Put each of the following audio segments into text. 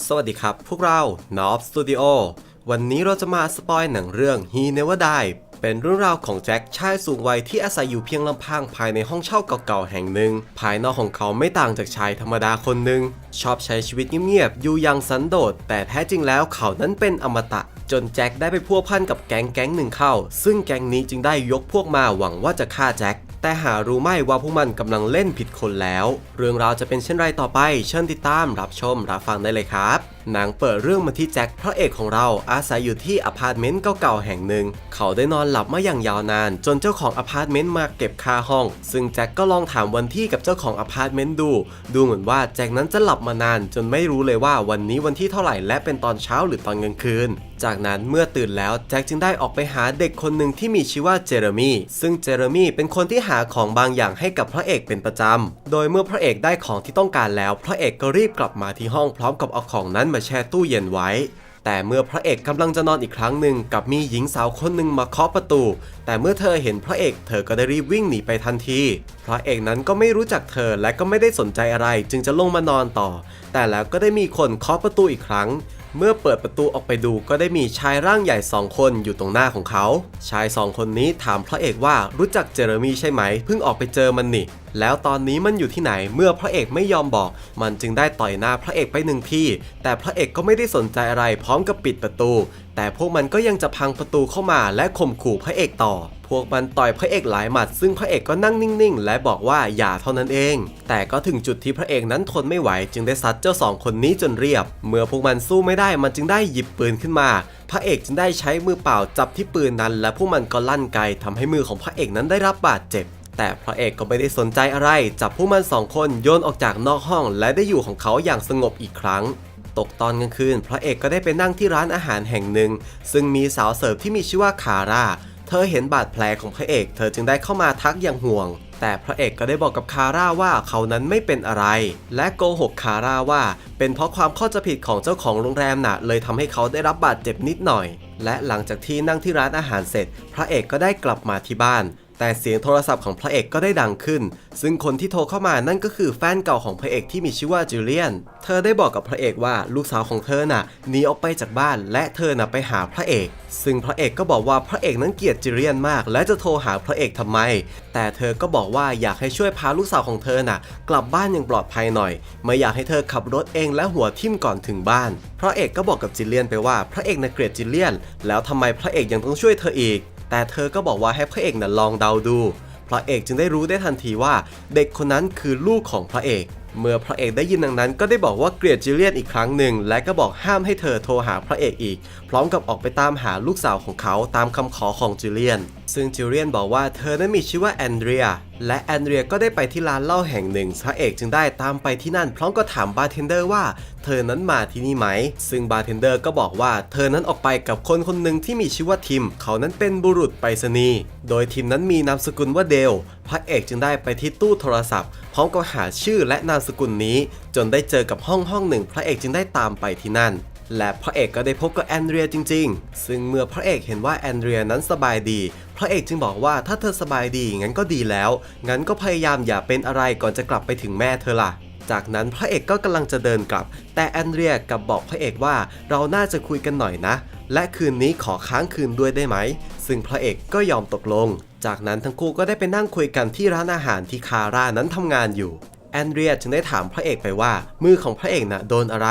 สวัสดีครับ พวกเรา n o b Studio วันนี้เราจะมาสปอยหนังเรื่อง He Never Die เป็นเรื่องราวของแจ็คชายสูงวัยที่อาศัยอยู่เพียงลำพังภายในห้องเช่าเก่าๆแห่งหนึ่ง ภายนอกของเขาไม่ต่างจากชายธรรมดาคนหนึ่ง ชอบใช้ชีวิตเงียบๆ อยู่อย่างสันโดษ แต่แท้จริงแล้วเขานั้นเป็นอมตะ จนแจ็คได้ไปพัวพันกับแก๊งแก๊งหนึ่งเข้า ซึ่งแก๊งนี้จึงได้ยกพวกมาหวังว่าจะฆ่าแจ็ค แต่หารู้ไม่ว่าพวกมันกำลังเล่นผิดคนแล้ว เรื่องราวจะเป็นเช่นไรต่อไป เชิญติดตามรับชมรับฟังได้เลยครับหนังเปิดเรื่องมาที่แจ็คพระเอกของเราอาศัยอยู่ที่อพาร์ตเมนต์เก่าๆแห่งหนึ่ง เขาได้นอนหลับมาอย่างยาวนาน จนเจ้าของอพาร์ตเมนต์มาเก็บค่าห้อง ซึ่งแจ็คก็ลองถามวันที่กับเจ้าของอพาร์ตเมนต์ดู ดูเหมือนว่าแจ็คนั้นจะหลับมานาน จนไม่รู้เลยว่าวันนี้วันที่เท่าไหร่และเป็นตอนเช้าหรือตอนกลางคืน จากนั้นเมื่อตื่นแล้วแจ็คจึงได้ออกไปหาเด็กคนหนึ่งที่มีชื่อว่าเจเรมี่ซึ่งเจเรมี่เป็นคนที่หาของบางอย่างให้กับพระเอกเป็นประจำ โดยเมื่อพระเอกได้ของที่ต้องการแล้ว พระเอกก็รีบกลับมาที่ห้องพร้อมกับเอาของนั้นมาแช่ตู้เย็นไว้ แต่เมื่อพระเอกกำลังจะนอนอีกครั้งหนึ่งกับมีหญิงสาวคนหนึ่งมาเคาะประตู แต่เมื่อเธอเห็นพระเอกเธอก็ได้รีบวิ่งหนีไปทันที พระเอกนั้นก็ไม่รู้จักเธอและก็ไม่ได้สนใจอะไร จึงจะลงมานอนต่อ แต่แล้วก็ได้มีคนเคาะประตูอีกครั้งเมื่อเปิดประตูออกไปดูก็ได้มีชายร่างใหญ่สองคนอยู่ตรงหน้าของเขา ชายสองคนนี้ถามพระเอกว่ารู้จักเจเรมี่ใช่ไหม เพิ่งออกไปเจอมันนี่ แล้วตอนนี้มันอยู่ที่ไหนเมื่อพระเอกไม่ยอมบอก มันจึงได้ต่อยหน้าพระเอกไปหนึ่งที่แต่พระเอกก็ไม่ได้สนใจอะไรพร้อมกับปิดประตู แต่พวกมันก็ยังจะพังประตูเข้ามาและข่มขู่พระเอกต่อ พวกมันต่อยพระเอกหลายหมัด ซึ่งพระเอกก็นั่งนิ่งๆ และบอกว่าอย่าเท่านั้นเอง แต่ก็ถึงจุดที่พระเอกนั้นทนไม่ไหว จึงได้ซัดเจ้าสองคนนี้จนเรียบ เมื่อพวกมันสู้ไม่ได้มันจึงได้หยิบปืนขึ้นมาพระเอกจึงได้ใช้มือเปล่าจับที่ปืนนั้น และพวกมันก็ลั่นไกทำให้มือของพระเอกนั้นได้รับบาดเจ็บ แต่พระเอกก็ไม่ได้สนใจอะไร จับพวกมันสองคนโยนออกจากนอกห้อง และได้อยู่ของเขาอย่างสงบอีกครั้ง ตกตอนกลางคืน พระเอกก็ได้ไปนั่งที่ร้านอาหารแห่งหนึ่ง ซึ่งมีสาวเสิร์ฟที่มีชื่อว่าคาร่า เธอเห็นบาดแผลของพระเอก เธอจึงได้เข้ามาทักอย่างห่วง แต่พระเอกก็ได้บอกกับคาร่าว่าเขานั้นไม่เป็นอะไร และโกหกคาร่าว่า เป็นเพราะความเข้าใจผิดของเจ้าของโรงแรมน่ะ เลยทำให้เขาได้รับบาดเจ็บนิดหน่อย และหลังจากที่นั่งที่ร้านอาหารเสร็จ พระเอกก็ได้กลับมาที่บ้าน แต่เสียงโทรศัพท์ของพระเอกก็ได้ดังขึ้น ซึ่งคนที่โทรเข้ามานั่นก็คือแฟนเก่าของพระเอกที่มีชื่อว่าจูเลียน เธอได้บอกกับพระเอกว่าลูกสาวของเธอน่ะหนีออกไปจากบ้านและเธอน่ะไปหาพระเอก ซึ่งพระเอกก็บอกว่าพระเอกนั้นเกลียดจูเลียนมาก และจะโทรหาพระเอกทำไม แต่เธอก็บอกว่าอยากให้ช่วยพาลูกสาวของเธอน่ะ กลับบ้านอย่างปลอดภัยหน่อยไม่อยากให้เธอขับรถเองและหัวทิ่มก่อนถึงบ้าน พระเอกก็บอกกับจิลเลียนไปว่าพระเอกน่ะเกลียดจิลเลียน แล้วทำไมพระเอกยังต้องช่วยเธออีก แต่เธอก็บอกว่าให้พระเอกน่ะลองเดาดู พระเอกจึงได้รู้ได้ทันทีว่าเด็กคนนั้นคือลูกของพระเอก เมื่อพระเอกได้ยินดังนั้น ก็ได้บอกว่าเกลียดจิเลียนอีกครั้งหนึ่ง และก็บอกห้ามให้เธอโทรหาพระเอกอีก พร้อมกับออกไปตามหาลูกสาวของเขาตามคำขอของจิเลียน ซึ่งจิเลียนบอกว่าเธอนั้นมีชื่อว่าแอนเดรีย และแอนเดรียก็ได้ไปที่ร้านเหล้าแห่งหนึ่งพระเอกจึงได้ตามไปที่นั่นพร้อมก็ถามบาร์เทนเดอร์ว่าเธอนั้นมาที่นี่ไหม ซึ่งบาร์เทนเดอร์ก็บอกว่าเธอนั้นออกไปกับคนคนหนึ่งที่มีชื่อว่าทิม เขานั้นเป็นบุรุษไปรษณีย์ โดยทิมนั้นมีนามสกุลว่าเดล พระเอกจึงได้ไปที่ตู้โทรศัพท์ พร้อมกับหาชื่อและนามสกุลนี้ จนได้เจอกับห้องห้องหนึ่ง พระเอกจึงได้ตามไปที่นั่น และพระเอกก็ได้พบกับแอนเดรียจริง ๆ ซึ่งเมื่อพระเอกเห็นว่าแอนเดรียนั้นสบายดี พระเอกจึงบอกว่าถ้าเธอสบายดีงั้นก็ดีแล้ว งั้นก็พยายามอย่าเป็นอะไรก่อนจะกลับไปถึงแม่เธอล่ะ จากนั้นพระเอกก็กำลังจะเดินกลับ แต่แอนเดรียกับบอกพระเอกว่าเราน่าจะคุยกันหน่อยนะ และคืนนี้ขอค้างคืนด้วยได้ไหม ซึ่งพระเอกก็ยอมตกลง จากนั้นทั้งคู่ก็ได้ไปนั่งคุยกันที่ร้านอาหารที่คาร่านั้นทำงานอยู่ แอนเดรียจึงได้ถามพระเอกไปว่า มือของพระเอกน่ะโดนอะไร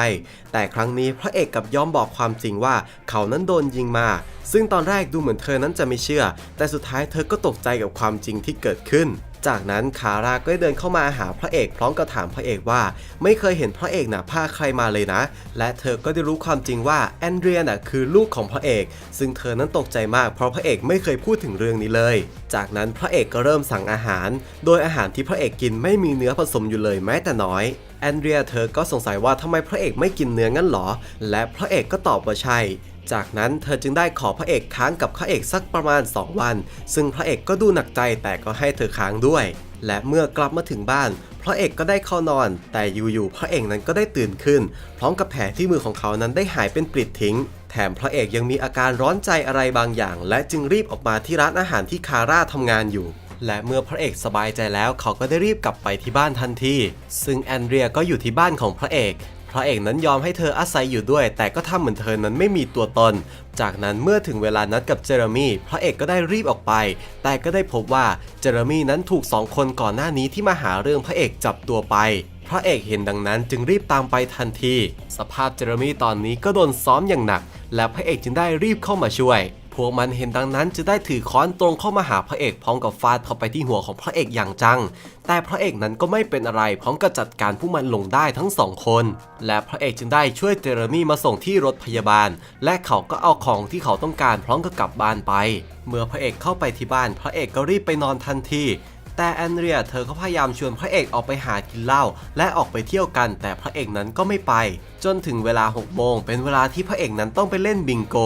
แต่ครั้งนี้พระเอกกับยอมบอกความจริงว่าเขานั้นโดนยิงมา ซึ่งตอนแรกดูเหมือนเธอนั้นจะไม่เชื่อ แต่สุดท้ายเธอก็ตกใจกับความจริงที่เกิดขึ้น จากนั้นคาร่าก็ได้เดินเข้ามาหาพระเอกพร้อมกับถามพระเอกว่า ไม่เคยเห็นพระเอกน่ะพาใครมาเลยนะ และเธอก็ได้รู้ความจริงว่าแอนเดรียน่ะคือลูกของพระเอก ซึ่งเธอนั้นตกใจมากเพราะพระเอกไม่เคยพูดถึงเรื่องนี้เลย จากนั้นพระเอกก็เริ่มสั่งอาหาร โดยอาหารที่พระเอกกินไม่มีเนื้อผสมอยู่เลยแม้แต่น้อย แอนเดรียเธอก็สงสัยว่าทำไมพระเอกไม่กินเนื้องั้นหรอ และพระเอกก็ตอบว่าใช่ จากนั้นเธอจึงได้ขอพระเอกค้างกับพระเอกสักประมาณ 2 วัน ซึ่งพระเอกก็ดูหนักใจแต่ก็ให้เธอค้างด้วย และเมื่อกลับมาถึงบ้าน พระเอกก็ได้เข้านอน แต่อยู่ๆพระเอกนั้นก็ได้ตื่นขึ้น พร้อมกับแผลที่มือของเขานั้นได้หายเป็นปลิดทิ้งแถมพระเอกยังมีอาการร้อนใจอะไรบางอย่าง และจึงรีบออกมาที่ร้านอาหารที่คาร่าทำงานอยู่ และเมื่อพระเอกสบายใจแล้วเขาก็ได้รีบกลับไปที่บ้านทันที ซึ่งแอนเดรียก็อยู่ที่บ้านของพระเอกพระเอกนั้นยอมให้เธออาศัยอยู่ด้วย แต่ก็ทำเหมือนเธอนั้นไม่มีตัวตน จากนั้นเมื่อถึงเวลานัดกับเจอร์มี่พระเอกก็ได้รีบออกไป แต่ก็ได้พบว่าเจอร์มี่นั้นถูกสองคนก่อนหน้านี้ที่มาหาเรื่องพระเอกจับตัวไป พระเอกเห็นดังนั้นจึงรีบตามไปทันที สภาพเจอร์มี่ตอนนี้ก็โดนซ้อมอย่างหนัก และพระเอกจึงได้รีบเข้ามาช่วย พวกมันเห็นดังนั้นจะได้ถือค้อนตรงเข้ามาหาพระเอกพร้อมกับฟาดเข้าไปที่หัวของพระเอกอย่างจัง แต่พระเอกนั้นก็ไม่เป็นอะไรพร้อมกับจัดการผู้มันลงได้ทั้งสองคน และพระเอกจึงได้ช่วยเจอร์มี่มาส่งที่รถพยาบาล และเขาก็เอาของที่เขาต้องการพร้อมกับกลับบ้านไป เมื่อพระเอกเข้าไปที่บ้าน พระเอกก็รีบไปนอนทันที แต่แอนเดรียเธอก็พยายามชวนพระเอกออกไปหากินเหล้าและออกไปเที่ยวกัน แต่พระเอกนั้นก็ไม่ไป จนถึงเวลา6โมงเป็นเวลาที่พระเอกนั้นต้องไปเล่นบิงโก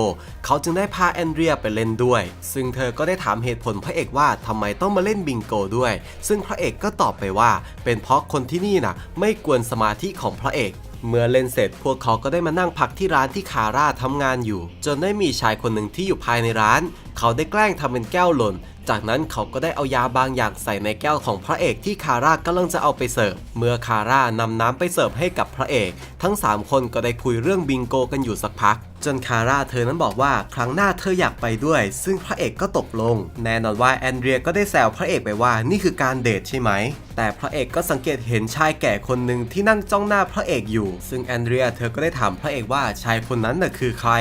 เขาจึงได้พาแอนเดรียไปเล่นด้วย ซึ่งเธอก็ได้ถามเหตุผลพระเอกว่าทำไมต้องมาเล่นบิงโกด้วย ซึ่งพระเอกก็ตอบไปว่า เป็นเพราะคนที่นี่น่ะ ไม่กวนสมาธิของพระเอกเมื่อเล่นเสร็จพวกเขาก็ได้มานั่งพักที่ร้านที่คาร่าทำงานอยู่ จนได้มีชายคนหนึ่งที่อยู่ภายในร้าน เขาได้แกล้งทำเป็นแก้วหล่น จากนั้นเขาก็ได้เอายาบางอย่างใส่ในแก้วของพระเอกที่คาร่ากำลังจะเอาไปเสิร์ฟ เมื่อคาร่านำน้ำไปเสิร์ฟให้กับพระเอก ทั้ง 3 คนก็ได้คุยเรื่องบิงโกกันอยู่สักพักจนคาร่าเธอนั้นบอกว่าครั้งหน้าเธออยากไปด้วย ซึ่งพระเอกก็ตกลง แน่นอนว่าแอนเดรียก็ได้แซวพระเอกไปว่านี่คือการเดทใช่ไหม แต่พระเอกก็สังเกตเห็นชายแก่คนหนึ่งที่นั่งจ้องหน้าพระเอกอยู่ ซึ่งแอนเดรียเธอก็ได้ถามพระเอกว่าชายคนนั้นน่ะคือใคร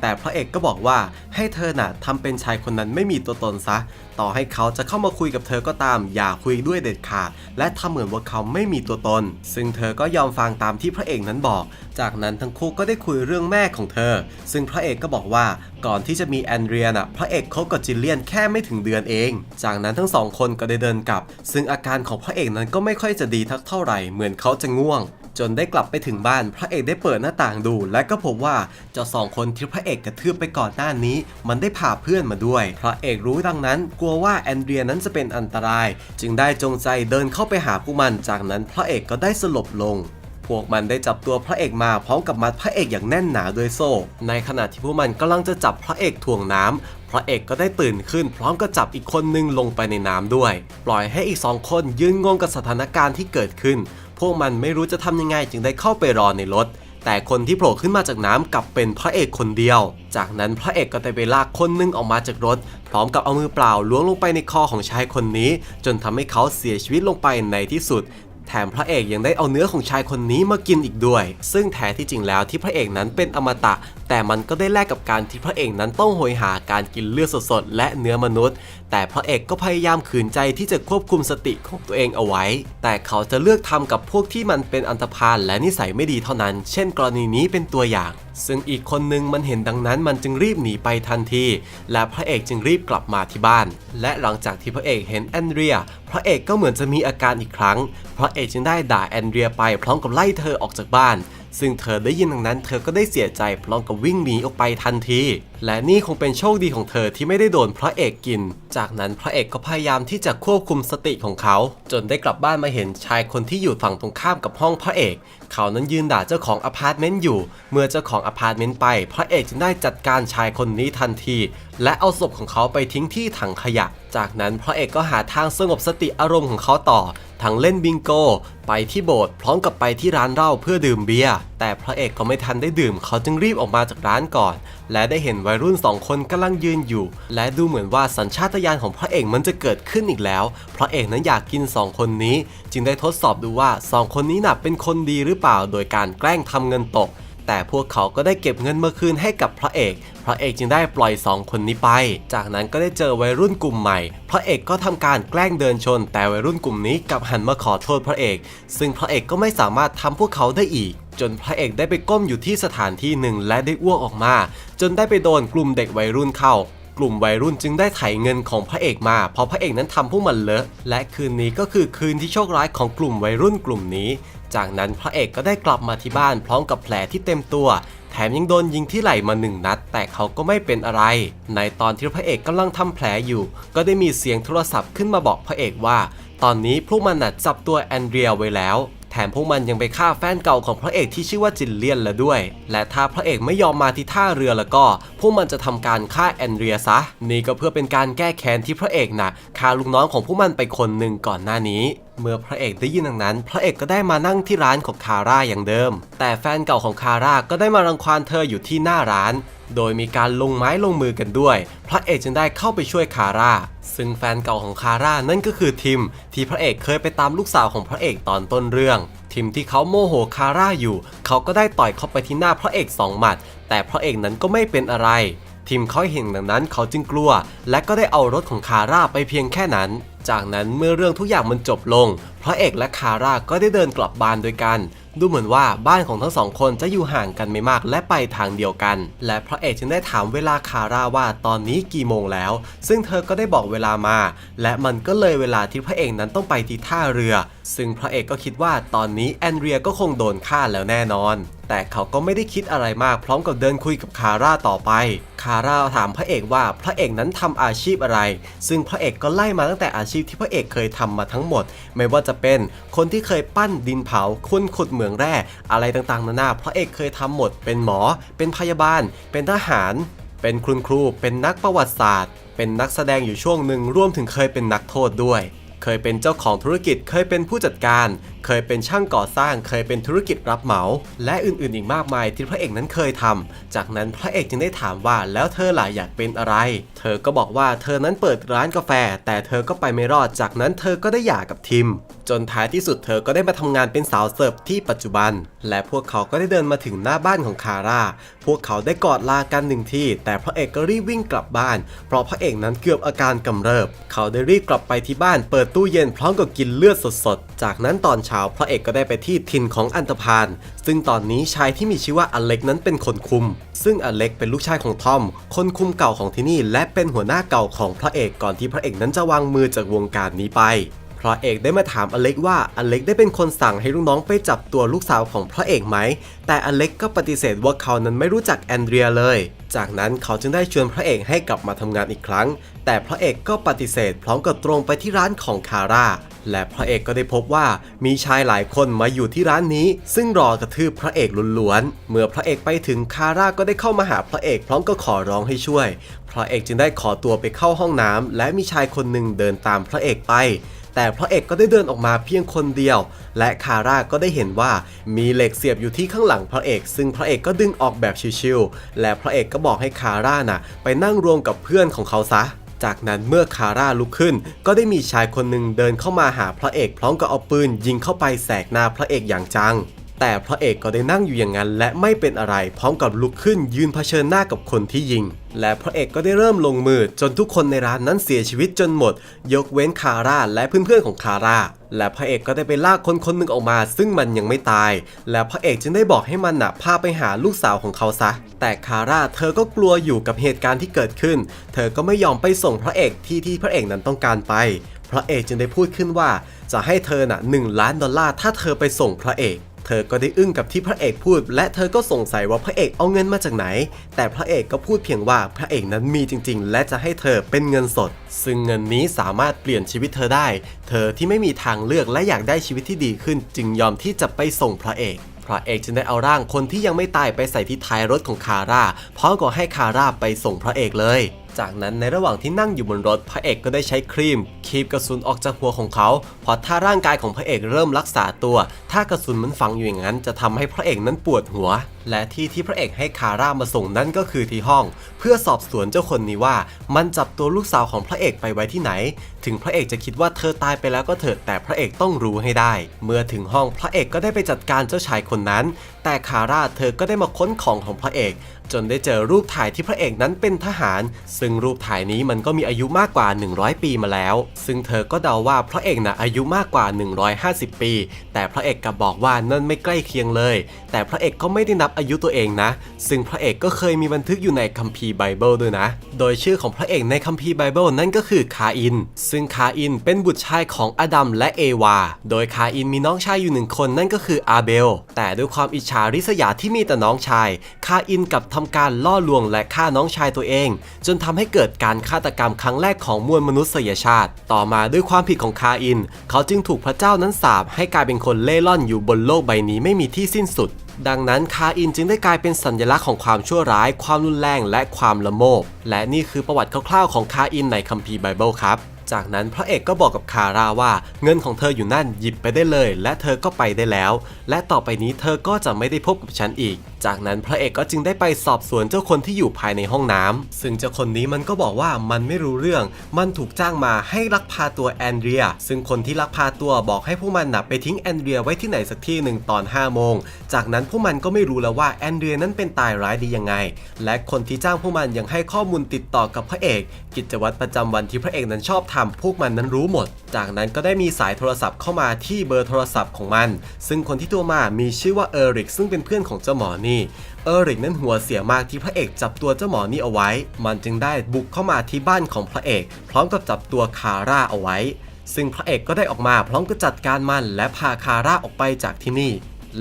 แต่พระเอกก็บอกว่าให้เธอน่ะทำเป็นชายคนนั้นไม่มีตัวตนซะ ต่อให้เขาจะเข้ามาคุยกับเธอก็ตาม อย่าคุยด้วยเด็ดขาด และทำเหมือนว่าเขาไม่มีตัวตน ซึ่งเธอก็ยอมฟังตามที่พระเอกนั้นบอก จากนั้นทั้งคู่ก็ได้คุยเรื่องแม่ของเธอซึ่งพระเอกก็บอกว่าก่อนที่จะมีแอนเดรียน่ะพระเอกคบกับจิลเลียนแค่ไม่ถึงเดือนเอง จากนั้นทั้งสองคนก็ได้เดินกลับ ซึ่งอาการของพระเอกนั้นก็ไม่ค่อยจะดีทักเท่าไหร่เหมือนเขาจะง่วง จนได้กลับไปถึงบ้านพระเอกได้เปิดหน้าต่างดู และก็พบว่าเจ้าสองคนที่พระเอกกระทืบไปก่อนหน้านี้ มันได้พาเพื่อนมาด้วย พระเอกรู้ดังนั้น กลัวว่าแอนเดรียนั้นจะเป็นอันตราย จึงได้จงใจเดินเข้าไปหาพวกมัน จากนั้นพระเอกก็ได้สลบลง พวกมันได้จับตัวพระเอกมาพร้อมกับมัดพระเอกอย่างแน่นหนาด้วยโซ่ ในขณะที่พวกมันกำลังจะจับพระเอกถ่วงน้ำพระเอกก็ได้ตื่นขึ้น พร้อมกับจับอีกคนนึงลงไปในน้ำด้วย ปล่อยให้อีกสองคนยืนงงกับสถานการณ์ที่เกิดขึ้น พวกมันไม่รู้จะทำยังไงจึงได้เข้าไปรอในรถแต่คนที่โผล่ขึ้นมาจากน้ำกลับเป็นพระเอกคนเดียว จากนั้นพระเอกก็ได้ไปลากคนนึงออกมาจากรถ พร้อมกับเอามือเปล่าล้วงลงไปในคอของชายคนนี้ จนทำให้เขาเสียชีวิตลงไปในที่สุด แถมพระเอกยังได้เอาเนื้อของชายคนนี้มากินอีกด้วย ซึ่งแท้ที่จริงแล้วที่พระเอกนั้นเป็นอมตะ แต่มันก็ได้แลกกับการที่พระเอกนั้นต้องโหยหาการกินเลือดสดๆและเนื้อมนุษย์ แต่พระเอกก็พยายามขืนใจที่จะควบคุมสติของตัวเองเอาไว้ แต่เขาจะเลือกทำกับพวกที่มันเป็นอันธพาลและนิสัยไม่ดีเท่านั้น เช่น กรณีนี้เป็นตัวอย่าง ซึ่งอีกคนนึงมันเห็นดังนั้นมันจึงรีบหนีไปทันที และพระเอกจึงรีบกลับมาที่บ้าน และหลังจากที่พระเอกเห็นแอนเดรีย พระเอกก็เหมือนจะมีอาการอีกครั้ง พระเอกจึงได้ด่าแอนเดรียไปพร้อมกับไล่เธอออกจากบ้าน ซึ่งเธอได้ยินดังนั้น เธอก็ได้เสียใจพร้อมกับวิ่งหนีออกไปทันที และนี่คงเป็นโชคดีของเธอที่ไม่ได้โดนพระเอกกิน จากนั้นพระเอกก็พยายามที่จะควบคุมสติของเขา จนได้กลับบ้านมาเห็นชายคนที่อยู่ฝั่งตรงข้ามกับห้องพระเอก เขานั้นยืนด่าเจ้าของอพาร์ตเมนต์อยู่ เมื่อเจ้าของอพาร์ตเมนต์ไป พระเอกจึงได้จัดการชายคนนี้ทันที และเอาศพของเขาไปทิ้งที่ถังขยะ จากนั้นพระเอกก็หาทางสงบสติอารมณ์ของเขาต่อ ทั้งเล่นบิงโก ไปที่โบสถ์พร้อมกับไปที่ร้านเหล้าเพื่อดื่มเบียร์ แต่พระเอกก็ไม่ทันได้ดื่ม เขาจึงรีบออกมาจากร้านก่อน และได้เห็นวัยรุ่นสองคนกำลังยืนอยู่ และดูเหมือนว่าสัญชาตญาณของพระเอกมันจะเกิดขึ้นอีกแล้ว พระเอกนั้นอยากกินสองคนนี้ จึงได้ทดสอบดูว่าสองคนนี้น่ะเป็นคนดีหรือเปล่า โดยการแกล้งทำเงินตก แต่พวกเขาก็ได้เก็บเงินมาคืนให้กับพระเอก พระเอกจึงได้ปล่อยสองคนนี้ไป จากนั้นก็ได้เจอวัยรุ่นกลุ่มใหม่ พระเอกก็ทำการแกล้งเดินชน แต่วัยรุ่นกลุ่มนี้กลับหันมาขอโทษพระเอก ซึ่งพระเอกก็ไม่สามารถทำพวกเขาได้อีก จนพระเอกได้ไปก้มอยู่ที่สถานที่หนึ่งและได้อ้วกออกมา จนได้ไปโดนกลุ่มเด็กวัยรุ่นเข้ากลุ่มวัยรุ่นจึงได้ไถเงินของพระเอกมาเพราะพระเอกนั้นทำพวกมันเลอะ และคืนนี้ก็คือคืนที่โชคร้ายของกลุ่มวัยรุ่นกลุ่มนี้ จากนั้นพระเอกก็ได้กลับมาที่บ้านพร้อมกับแผลที่เต็มตัว แถมยังโดนยิงที่ไหล่มาหนึ่งนัด แต่เขาก็ไม่เป็นอะไร ในตอนที่พระเอกกำลังทำแผลอยู่ ก็ได้มีเสียงโทรศัพท์ขึ้นมาบอกพระเอกว่า ตอนนี้พวกมันจับตัวแอนเดรียไว้แล้วแถมพวกมันยังไปฆ่าแฟนเก่าของพระเอกที่ชื่อว่าจินเลียนแล้วด้วย และถ้าพระเอกไม่ยอมมาที่ท่าเรือแล้วก็ พวกมันจะทำการฆ่าแอนเดรียซะ นี่ก็เพื่อเป็นการแก้แค้นที่พระเอกน่ะฆ่าลูกน้องของพวกมันไปคนหนึ่งก่อนหน้านี้เมื่อพระเอกได้ยินดังนั้น พระเอกก็ได้มานั่งที่ร้านของคาร่าอย่างเดิม แต่แฟนเก่าของคาร่าก็ได้มารังควานเธออยู่ที่หน้าร้าน โดยมีการลงไม้ลงมือกันด้วย พระเอกจึงได้เข้าไปช่วยคาร่า ซึ่งแฟนเก่าของคาร่านั่นก็คือทิม ที่พระเอกเคยไปตามลูกสาวของพระเอกตอนต้นเรื่อง ทิมที่เขาโมโหคาร่าอยู่ เขาก็ได้ต่อยเข้าไปที่หน้าพระเอกสองหมัด แต่พระเอกนั้นก็ไม่เป็นอะไร ทิมเขาเห็นดังนั้นเขาจึงกลัว และก็ได้เอารถของคาร่าไปเพียงแค่นั้น จากนั้นเมื่อเรื่องทุกอย่างมันจบลง พระเอกและคาร่าก็ได้เดินกลับบ้านด้วยกัน ดูเหมือนว่าบ้านของทั้งสองคนจะอยู่ห่างกันไม่มากและไปทางเดียวกัน และพระเอกจึงได้ถามเวลาคาร่าว่าตอนนี้กี่โมงแล้ว ซึ่งเธอก็ได้บอกเวลามา และมันก็เลยเวลาที่พระเอกนั้นต้องไปที่ท่าเรือซึ่งพระเอกก็คิดว่าตอนนี้แอนเดรียก็คงโดนฆ่าแล้วแน่นอน แต่เขาก็ไม่ได้คิดอะไรมากพร้อมกับเดินคุยกับคาร่าต่อไป คาร่าถามพระเอกว่าพระเอกนั้นทำอาชีพอะไร ซึ่งพระเอกก็ไล่มาตั้งแต่อาชีพที่พระเอกเคยทำมาทั้งหมด ไม่ว่าจะเป็นคนที่เคยปั้นดินเผาคนขุดเหมืองแร่อะไรต่างๆนานาพระเอกเคยทำหมด เป็นหมอ เป็นพยาบาล เป็นทหาร เป็นคุณครู เป็นนักประวัติศาสตร์ เป็นนักแสดงอยู่ช่วงหนึ่งรวมถึงเคยเป็นนักโทษด้วย เคยเป็นเจ้าของธุรกิจเคยเป็นผู้จัดการ เคยเป็นช่างก่อสร้าง เคยเป็นธุรกิจรับเหมา และอื่นๆ อีกมากมายที่พระเอกนั้นเคยทำจากนั้นพระเอกจึงได้ถามว่าแล้วเธอหล่ะอยากเป็นอะไร เธอก็บอกว่าเธอนั้นเปิดร้านกาแฟ แต่เธอก็ไปไม่รอด จากนั้นเธอก็ได้หย่ากับทิม จนท้ายที่สุดเธอก็ได้มาทำงานเป็นสาวเสิร์ฟที่ปัจจุบัน และพวกเขาก็ได้เดินมาถึงหน้าบ้านของคาร่า พวกเขาได้กอดลากันหนึ่งที่ แต่พระเอกก็รีบวิ่งกลับบ้าน เพราะพระเอกนั้นเกือบอาการกำเริบ เขาได้รีบกลับไปที่บ้านเปิดตู้เย็นพร้อมกับกินเลือดสดๆ จากนั้นตอนเช้าพระเอกก็ได้ไปที่ถิ่นของอันตพาน ซึ่งตอนนี้ชายที่มีชื่อว่าอเล็กนั้นเป็นคนคุม ซึ่งอเล็กเป็นลูกชายของทอม คนคุมเก่าของที่นี่ และเป็นหัวหน้าเก่าของพระเอกก่อนที่พระเอกนั้นจะวางมือจากวงการนี้ไปพระเอกได้มาถามอเล็กว่าอเล็กได้เป็นคนสั่งให้ลูกน้องไปจับตัวลูกสาวของพระเอกไหม แต่อเล็กก็ปฏิเสธว่าเขานั้นไม่รู้จักแอนเดรียเลย จากนั้นเขาจึงได้ชวนพระเอกให้กลับมาทำงานอีกครั้ง แต่พระเอกก็ปฏิเสธพร้อมกับตรงไปที่ร้านของคาร่า และพระเอกก็ได้พบว่ามีชายหลายคนมาอยู่ที่ร้านนี้ ซึ่งรอกระทืบพระเอกล้วนๆ เมื่อพระเอกไปถึงคาร่าก็ได้เข้ามาหาพระเอกพร้อมกับขอร้องให้ช่วย พระเอกจึงได้ขอตัวไปเข้าห้องน้ำและมีชายคนหนึ่งเดินตามพระเอกไปแต่พระเอกก็ได้เดินออกมาเพียงคนเดียว และคาร่าก็ได้เห็นว่ามีเหล็กเสียบอยู่ที่ข้างหลังพระเอก ซึ่งพระเอกก็ดึงออกแบบชิวๆและพระเอกก็บอกให้คาร่าน่ะ ไปนั่งรวมกับเพื่อนของเขาซะ จากนั้นเมื่อคาร่าลุกขึ้น ก็ได้มีชายคนหนึ่งเดินเข้ามาหาพระเอกพร้อมกับเอาปืนยิงเข้าไปแสกหน้าพระเอกอย่างจัง แต่พระเอกก็ได้นั่งอยู่อย่างนั้น และไม่เป็นอะไรพร้อมกับลุกขึ้นยืนเผชิญหน้ากับคนที่ยิง และพระเอกก็ได้เริ่มลงมือจนทุกคนในร้านนั้นเสียชีวิตจนหมด ยกเว้นคาร่าและเพื่อนๆของคาร่า และพระเอกก็ได้ไปลากคนคนหนึ่งออกมา ซึ่งมันยังไม่ตาย และพระเอกจึงได้บอกให้มันน่ะพาไปหาลูกสาวของเขาซะ แต่คาร่าเธอก็กลัวอยู่กับเหตุการณ์ที่เกิดขึ้น เธอก็ไม่ยอมไปส่งพระเอกที่ที่พระเอกนั้นต้องการไป พระเอกจึงได้พูดขึ้นว่า จะให้เธอน่ะ1ล้านดอลลาร์ถ้าเธอไปส่งพระเอก เธอก็ได้อึ้งกับที่พระเอกพูด และเธอก็สงสัยว่าพระเอกเอาเงินมาจากไหน แต่พระเอกก็พูดเพียงว่าพระเอกนั้นมีจริง ๆ และจะให้เธอเป็นเงินสด ซึ่งเงินนี้สามารถเปลี่ยนชีวิตเธอได้ เธอที่ไม่มีทางเลือกและอยากได้ชีวิตที่ดีขึ้น จึงยอมที่จะไปส่งพระเอกพระเอกจึงได้เอาร่างคนที่ยังไม่ตายไปใส่ที่ท้ายรถของคาร่าพร้อมกับให้คาร่าไปส่งพระเอกเลย จากนั้นในระหว่างที่นั่งอยู่บนรถพระเอกก็ได้ใช้ครีมคีบกระสุนออกจากหัวของเขาเพราะถ้าร่างกายของพระเอกเริ่มรักษาตัว ถ้ากระสุนมันฝังอยู่อย่างนั้น จะทำให้พระเอกนั้นปวดหัว และที่ที่พระเอกให้คาร่ามาส่งนั่นก็คือที่ห้อง เพื่อสอบสวนเจ้าคนนี้ว่า มันจับตัวลูกสาวของพระเอกไปไว้ที่ไหน ถึงพระเอกจะคิดว่าเธอตายไปแล้วก็เถิดแต่พระเอกต้องรู้ให้ได้ เมื่อถึงห้องพระเอกก็ได้ไปจัดการเจ้าชายคนนั้น แต่คาร่าเธอก็ได้มาค้นของของพระเอก จนได้เจอรูปถ่ายที่พระเอกนั้นเป็นทหาร ซึ่งรูปถ่ายนี้มันก็มีอายุมากกว่า 100 ปีมาแล้ว ซึ่งเธอก็เดาว่าพระเอกน่ะอายุมากกว่า 150 ปี แต่พระเอกกลับบอกว่านั่นไม่ใกล้เคียงเลย แต่พระเอกก็ไม่ได้นับอายุตัวเองนะ ซึ่งพระเอกก็เคยมีบันทึกอยู่ในคัมภีร์ไบเบิลด้วยนะ โดยชื่อของพระเอกในคัมภีร์ไบเบิลนั่นก็คือคาอิน ซึ่งคาอินเป็นบุตรชายของอดัมและเอวา โดยคาอินมีน้องชายอยู่หนึ่งคนนั่นก็คืออาเบล แต่ด้วยความอิจฉาริษยาที่มีแต่น้องชาย คาอินกับทำการล่อลวงและฆ่าน้องชายตัวเอง จนทำให้เกิดการฆาตกรรมครั้งแรกของมวลมนุษยชาติ ต่อมาด้วยความผิดของคาอิน เขาจึงถูกพระเจ้านั้นสาปให้กลายเป็นคนเล่ร่อนอยู่บนโลกใบนี้ไม่มีที่สิ้นสุดดังนั้นคาอินจึงได้กลายเป็นสัญลักษณ์ของความชั่วร้าย ความรุนแรง และความละโมบ และนี่คือประวัติคร่าวๆของคาอินในคัมภีร์ไบเบิลครับ จากนั้นพระเอกก็บอกกับคาร่าว่าเงินของเธออยู่นั่นหยิบไปได้เลย และเธอก็ไปได้แล้ว และต่อไปนี้เธอก็จะไม่ได้พบกับฉันอีก จากนั้นพระเอกก็จึงได้ไปสอบสวนเจ้าคนที่อยู่ภายในห้องน้ำซึ่งเจ้าคนนี้มันก็บอกว่ามันไม่รู้เรื่อง มันถูกจ้างมาให้ลักพาตัวแอนเดรีย ซึ่งคนที่ลักพาตัวบอกให้พวกมันนับไปทิ้งแอนเดรียไว้ที่ไหนสักที่หนึ่งตอน5โมง จากนั้นพวกมันก็ไม่รู้แล้วว่าแอนเดรียนั้นเป็นตายร้ายดียังไง และคนที่จ้างพวกมันยังให้ข้อมูลติดต่อกับพระเอก กิจวัตรประจำวันที่พระเอกนั้นชอบทำพวกมันนั้นรู้หมด จากนั้นก็ได้มีสายโทรศัพท์เข้ามาที่เบอร์โทรศัพท์ของมัน ซึ่งคนที่โทรมามีชื่อว่าเอริกซึ่งเป็นเพื่อนของเจ้าหมอนีเอริกนั้นหัวเสียมากที่พระเอกจับตัวเจ้าหมอนี่เอาไว้ มันจึงได้บุกเข้ามาที่บ้านของพระเอก พร้อมกับจับตัวคาร่าเอาไว้ ซึ่งพระเอกก็ได้ออกมาพร้อมกับจัดการมันและพาคาร่าออกไปจากที่นี่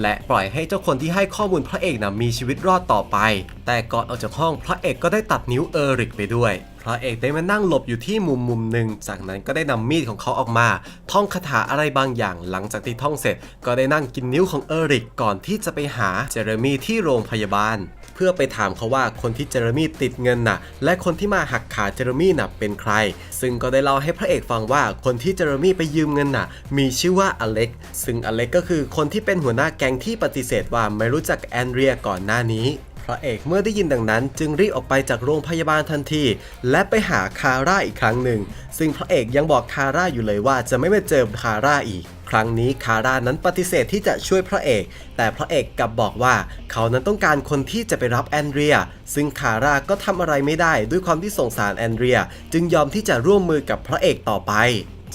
และปล่อยให้เจ้าคนที่ให้ข้อมูลพระเอกนะมีชีวิตรอดต่อไป แต่ก่อนออกจากห้องพระเอกก็ได้ตัดนิ้วเอริกไปด้วย พระเอกได้มานั่งหลบอยู่ที่มุมมุมหนึ่ง จากนั้นก็ได้นำมีดของเขาออกมา ท่องคาถาอะไรบางอย่างหลังจากที่ท่องเสร็จ ก็ได้นั่งกินนิ้วของเอริกก่อนที่จะไปหาเจเรมีที่โรงพยาบาล เพื่อไปถามเขาว่าคนที่เจเรมีติดเงินน่ะ และคนที่มาหักขาเจเรมีน่ะเป็นใคร ซึ่งก็ได้เล่าให้พระเอกฟังว่าคนที่เจเรมีไปยืมเงินน่ะ มีชื่อว่าอเล็ก ซึ่งอเล็กก็คือคนที่เป็นหัวหน้าแก๊งที่ปฏิเสธว่าไม่รู้จักแอนเดรียก่อนหน้านี้ พระเอกเมื่อได้ยินดังนั้น จึงรีบออกไปจากโรงพยาบาลทันที และไปหาคาร่าอีกครั้งหนึ่ง ซึ่งพระเอกยังบอกคาร่าอยู่เลยว่าจะไม่ไปเจอคาร่าอีก ครั้งนี้คาร่านั้นปฏิเสธที่จะช่วยพระเอก แต่พระเอกกลับบอกว่า เขานั้นต้องการคนที่จะไปรับแอนเดรีย ซึ่งคาร่าก็ทำอะไรไม่ได้ด้วยความที่สงสารแอนเดรีย จึงยอมที่จะร่วมมือกับพระเอกต่อไป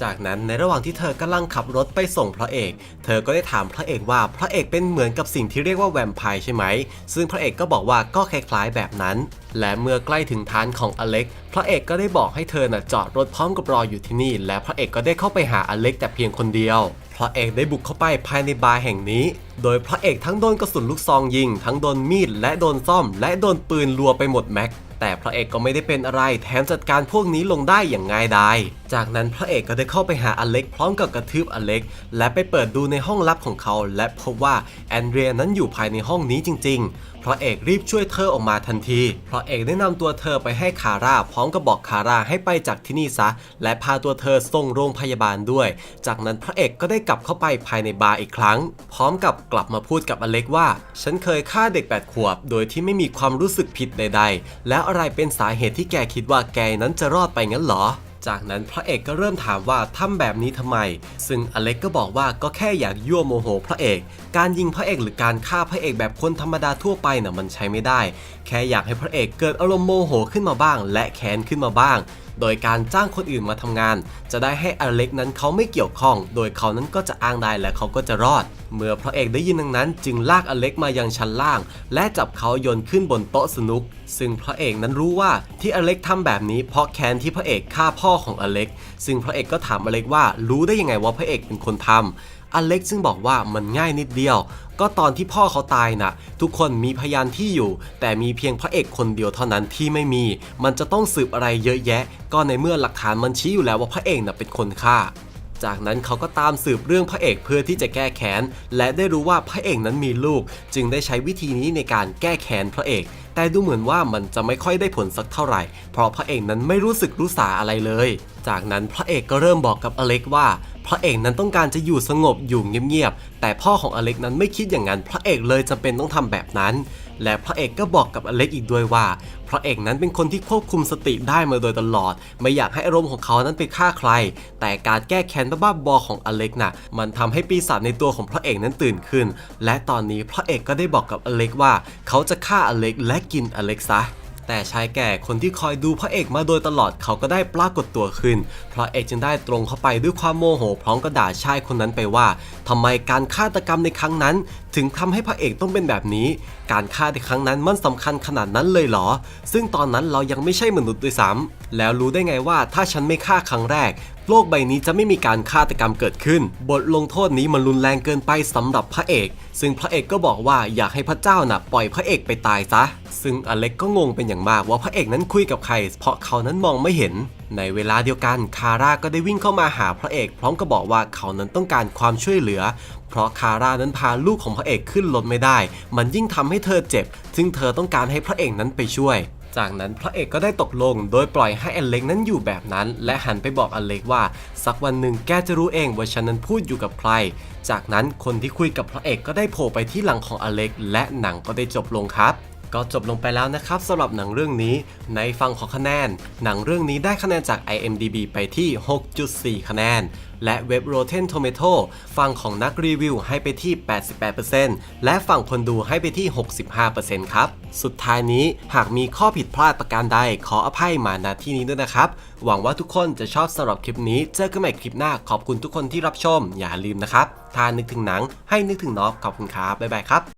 จากนั้นในระหว่างที่เธอกำลังขับรถไปส่งพระเอก เธอก็ได้ถามพระเอกว่าพระเอกเป็นเหมือนกับสิ่งที่เรียกว่าแวมไพร์ใช่ไหม ซึ่งพระเอกก็บอกว่าก็คล้ายๆแบบนั้น และเมื่อใกล้ถึงฐานของอเล็ก พระเอกก็ได้บอกให้เธอน่ะจอดรถพร้อมกับรออยู่ที่นี่ และพระเอกก็ได้เข้าไปหาอเล็กแต่เพียงคนเดียวพระเอกได้บุกเข้าไปภายในบาร์แห่งนี้ โดยพระเอกทั้งโดนกระสุนลูกซองยิง ทั้งโดนมีดและโดนซ่อม และโดนปืนรัวไปหมดแม็ก แต่พระเอกก็ไม่ได้เป็นอะไรแถมจัดการพวกนี้ลงได้อย่างง่ายดายจากนั้นพระเอกก็ได้เข้าไปหาอเล็กพร้อมกับกระทืบอเล็ก และไปเปิดดูในห้องลับของเขา และพบว่าแอนเดรียนั้นอยู่ภายในห้องนี้จริง ๆ พระเอกรีบช่วยเธอออกมาทันที พระเอกได้นำตัวเธอไปให้คาร่าพร้อมกับบอกคาร่าให้ไปจากที่นี่ซะ และพาตัวเธอส่งโรงพยาบาลด้วย จากนั้นพระเอกก็ได้กลับเข้าไปภายในบาร์อีกครั้ง พร้อมกับกลับมาพูดกับอเล็กว่า ฉันเคยฆ่าเด็ก 8 ขวบ โดยที่ไม่มีความรู้สึกผิดใด ๆ แล้วอะไรเป็นสาเหตุที่แกคิดว่าแกนั้นจะรอดไปงั้นเหรอ จากนั้นพระเอกก็เริ่มถามว่าทำแบบนี้ทำไม ซึ่งอเล็กก็บอกว่าก็แค่อยากยั่วโมโหพระเอก การยิงพระเอกหรือการฆ่าพระเอกแบบคนธรรมดาทั่วไปน่ะมันใช้ไม่ได้ แค่อยากให้พระเอกเกิดอารมณ์โมโหขึ้นมาบ้าง และแค้นขึ้นมาบ้าง โดยการจ้างคนอื่นมาทำงาน จะได้ให้อเล็กนั้นเขาไม่เกี่ยวข้อง โดยเขานั้นก็จะอ้างได้และเขาก็จะรอด เมื่อพระเอกได้ยินดังนั้น จึงลากอเล็กมายังชั้นล่าง และจับเขาโยนขึ้นบนโต๊ะสนุก ซึ่งพระเอกนั้นรู้ว่าที่อเล็กทำแบบนี้เพราะแค้นที่พระเอกฆ่าพ่อของอเล็ก ซึ่งพระเอกก็ถามอเล็กว่ารู้ได้ยังไงว่าพระเอกเป็นคนทำ อเล็กซึ่งบอกว่ามันง่ายนิดเดียว ก็ตอนที่พ่อเขาตายน่ะทุกคนมีพยานที่อยู่ แต่มีเพียงพระเอกคนเดียวเท่านั้นที่ไม่มี มันจะต้องสืบอะไรเยอะแยะ ก็ในเมื่อหลักฐานมันชี้อยู่แล้วว่าพระเอกน่ะเป็นคนฆ่า จากนั้นเขาก็ตามสืบเรื่องพระเอกเพื่อที่จะแก้แค้น และได้รู้ว่าพระเอกนั้นมีลูก จึงได้ใช้วิธีนี้ในการแก้แค้นพระเอกแต่ดูเหมือนว่ามันจะไม่ค่อยได้ผลสักเท่าไหร่ เพราะพระเอกนั้นไม่รู้สึกรู้สาอะไรเลย จากนั้นพระเอกก็เริ่มบอกกับอเล็กว่า พระเอกนั้นต้องการจะอยู่สงบอยู่เงียบๆ แต่พ่อของอเล็กนั้นไม่คิดอย่างนั้น พระเอกเลยจำเป็นต้องทำแบบนั้น และพระเอกก็บอกกับอเล็กอีกด้วยว่า พระเอกนั้นเป็นคนที่ควบคุมสติได้มาโดยตลอด ไม่อยากให้อารมณ์ของเขานั้นไปฆ่าใคร แต่การแก้แค้นบ้าบอของอเล็กน่ะ มันทำให้ปีศาจในตัวของพระเอกนั้นตื่นขึ้น และตอนนี้พระเอกก็ได้บอกกับอเล็กว่า เขาจะฆ่าอเล็กและกินอเล็กซะ แต่ชายแก่คนที่คอยดูพระเอกมาโดยตลอดเขาก็ได้ปรากฏตัวขึ้น พระเอกจึงได้ตรงเข้าไปด้วยความโมโหพร้อมกระด่าชายคนนั้นไปว่าทำไมการฆาตกรรมในครั้งนั้น ถึงทำให้พระเอกต้องเป็นแบบนี้ การฆ่าในครั้งนั้นมันสำคัญขนาดนั้นเลยเหรอ ซึ่งตอนนั้นเรายังไม่ใช่มนุษย์ด้วยซ้ำแล้วรู้ได้ไงว่าถ้าฉันไม่ฆ่าครั้งแรก โลกใบนี้จะไม่มีการฆาตกรรมเกิดขึ้น บทลงโทษนี้มันรุนแรงเกินไปสำหรับพระเอก ซึ่งพระเอกก็บอกว่าอยากให้พระเจ้าน่ะปล่อยพระเอกไปตายซะ ซึ่งอเล็กก็งงเป็นอย่างมากว่าพระเอกนั้นคุยกับใคร เพราะเขานั้นมองไม่เห็น ในเวลาเดียวกันคาร่าก็ได้วิ่งเข้ามาหาพระเอก พร้อมกับบอกว่าเขานั้นต้องการความช่วยเหลือ เพราะคาร่านั้นพาลูกของพระเอกขึ้นรถไม่ได้ มันยิ่งทำให้เธอเจ็บ ซึ่งเธอต้องการให้พระเอกนั้นไปช่วย จากนั้นพระเอกก็ได้ตกลง โดยปล่อยให้อเล็กนั้นอยู่แบบนั้น และหันไปบอกอเล็กว่า สักวันหนึ่งแกจะรู้เองว่าฉันนั้นพูดอยู่กับใคร จากนั้นคนที่คุยกับพระเอกก็ได้โผล่ไปที่หลังของอเล็ก และหนังก็ได้จบลงครับ ก็จบลงไปแล้วนะครับสำหรับหนังเรื่องนี้ในฝั่งของคะแนน หนังเรื่องนี้ได้คะแนนจาก IMDB ไปที่ 6.4 คะแนน และเว็บ Rotten Tomato ฝั่งของนักรีวิวให้ไปที่ 88%และฝั่งคนดูให้ไปที่ 65%ครับ สุดท้ายนี้หากมีข้อผิดพลาดประการใดขออภัยมาณที่นี้ด้วยนะครับ หวังว่าทุกคนจะชอบสำหรับคลิปนี้ เจอกันใหม่คลิปหน้าขอบคุณทุกคนที่รับชม อย่าลืมนะครับถ้านึกถึงหนังให้นึกถึงน็อฟขอบคุณครับบ๊ายบายครับ